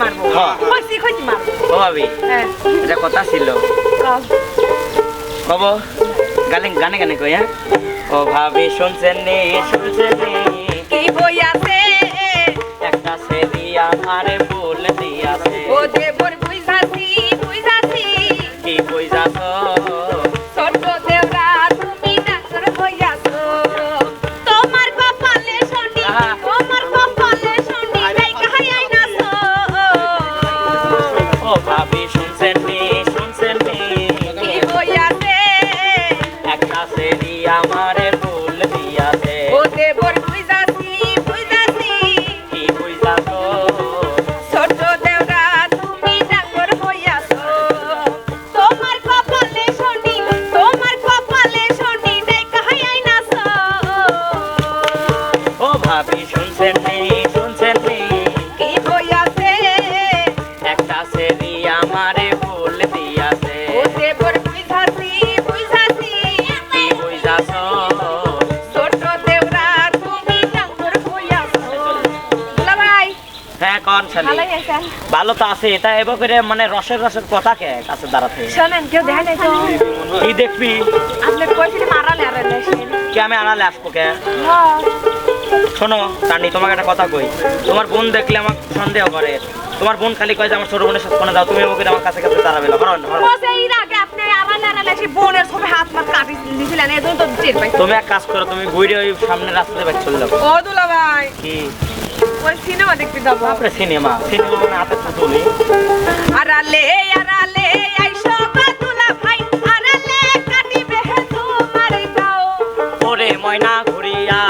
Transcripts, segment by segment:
মারবো। হ্যাঁ। কইছি কইছি মারবো। ও ভাবি হ্যাঁ। এটা কথা ছিল। কব গানে গানে গানে কই হ্যাঁ? ও ভাবি শুনছেন নি শুনছেন নি? কি বই আছে? একটা সেদি আমারে বলে দিয়াছে। ও দেবর আমারে ফুল দিয়াছে। ও দেবর বুঝাছি বুঝাছি। কি কইজাছ ছোট দেওরা তুমি ডাক্তার হইয়াছো। তোমার কপালে শনি তোমার কপালে শনি নাই কাহাই আইনাছো ও ভাবি শুনছেন নি? ভালো তো আছে এটা এবার করে মানে রসের রসের কথা কে কাছে দাঁড়াতে। শোনেন কেউ দেখা নাই তো? দেখবি? আপনি কইছিলেন মারালে আর কে আমি আড়ালে আসব কে? শোনো টানি তোমাকে একটা কথা কই। তোমার বোন দেখলে আমার সন্দেহ করে। তোমার বোন খালি কয় যে আমার ছোট বোনের সাথে ফোনে দাও তুমি ওকে আমার কাছে কাছে দাঁড়াবে না। হরণ হরণ। তুমি এক কাজ করো তুমি ঘুরে ওই সামনে রাস্তাতে বাইক চলে যাব ও দুলা ভাই কি? ওই সিনেমা দেখতে যাব। তারপরে সিনেমা। সিনেমা মানে হাতে তুলি আড়ালে আড়ালে আইসো গো দুলা ভাই। আড়ালে কাটিবে হে তোমার গাও ওরে ময়না ঘুরিয়া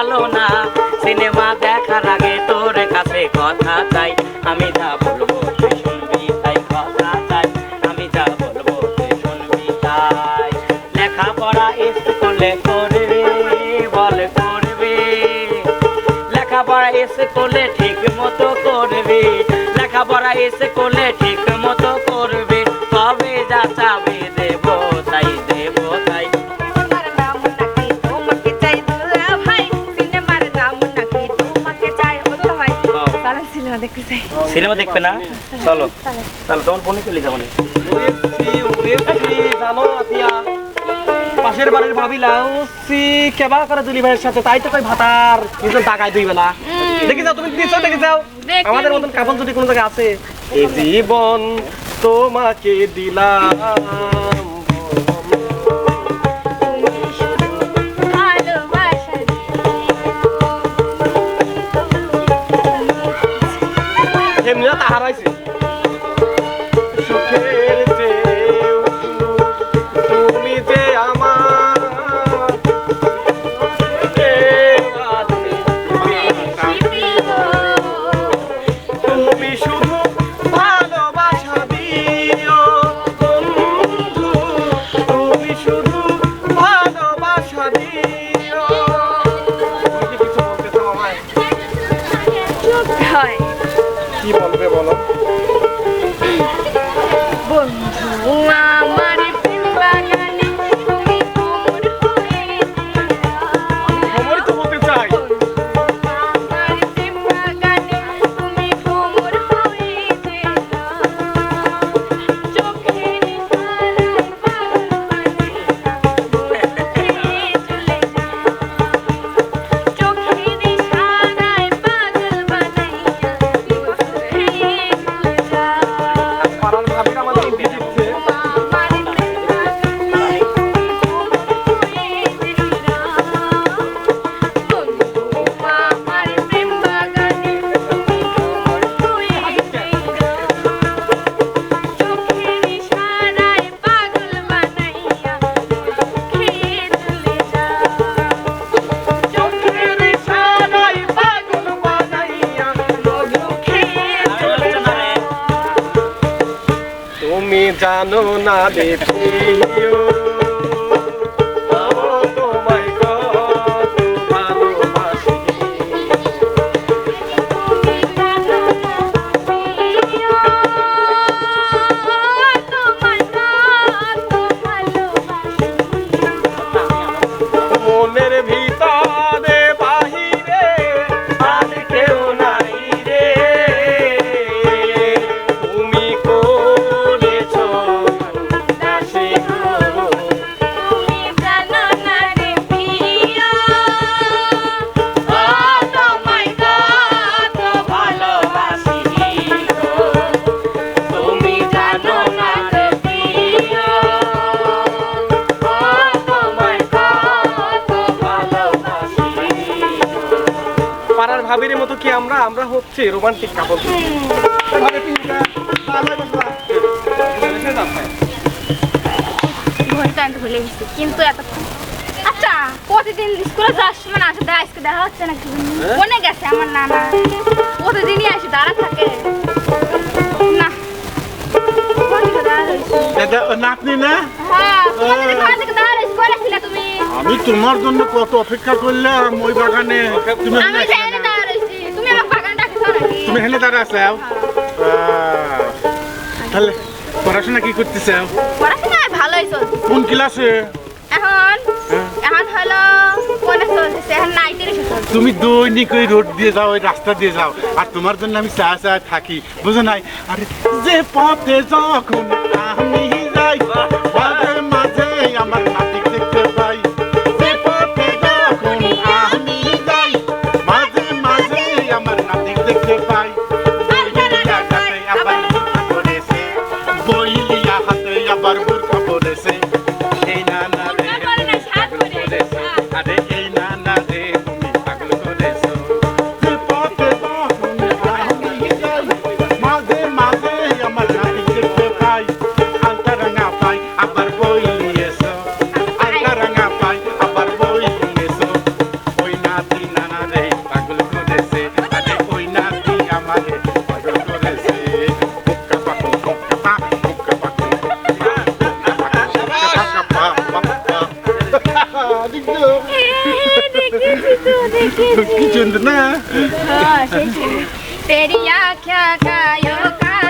ভালো না। সিনেমা দেখার আগে তোর কাছে কথা চাই। আমি যা বলব তুই শুনবি তাই কথা চাই। আমি যা বলব তুই শুনবি তাই। লেখাপড়া স্কুলে করবে, বল করবে। লেখাপড়া স্কুলে ঠিক মতো করবে। লেখাপড়া স্কুলে ঠিক মতো দেখতে চাই সিনেমা দেখবে না? চলো। তাহলে চলো তোমার ফোনে চলে যাব না। জানো আতিয়া পাশের বাড়ির ভাবিলা সি কেবা করে দুলি ভাইয়ের সাথে? তাই তো কই ভাতার। নিজের টাকায় দুই বেলা দেখি যাও তুমি নিশ্চয় দেখে যাও। আমাদের মতন কাপড় যদি কোনো জায়গায় আছে। এই জীবন তোমাকে দিলাম। এমনিও তাহার হয়েছে জানো না রে আমরা আমরা হচ্ছে রোমান্টিক কাপল ঘণ্টা ভুলে গেছি কিন্তু এত আচ্ছা প্রতিদিন স্কুলে যাওয়ার সময় আসে দাঁড়া আজকে দেখা হচ্ছে নাকি? মনে গেছে আমার নানা। প্রতিদিনই আসে দাঁড়া থাকে। না? নাতনি হ্যাঁ আমি তোমার জন্য কত অপেক্ষা করলাম ওই বাগানে। তুমি তুমি হেলে দাঁড়া তাহলে পড়াশোনা কি করতে চাও পড়াশোনা ভালোই চলছে। কোন ক্লাসে? এখন এখন হলো কোনে চলতেছে এখন নাইটের তুমি দৈনিক ওই রোড দিয়ে যাও ওই রাস্তা দিয়ে যাও আর তোমার জন্য আমি চা চা থাকি বুঝো নাই? আরে যে পথে যখন আমি যাই কিছু কিছু না হ্যাঁ সেই পেরিয়া খ্যা কায়ো কায়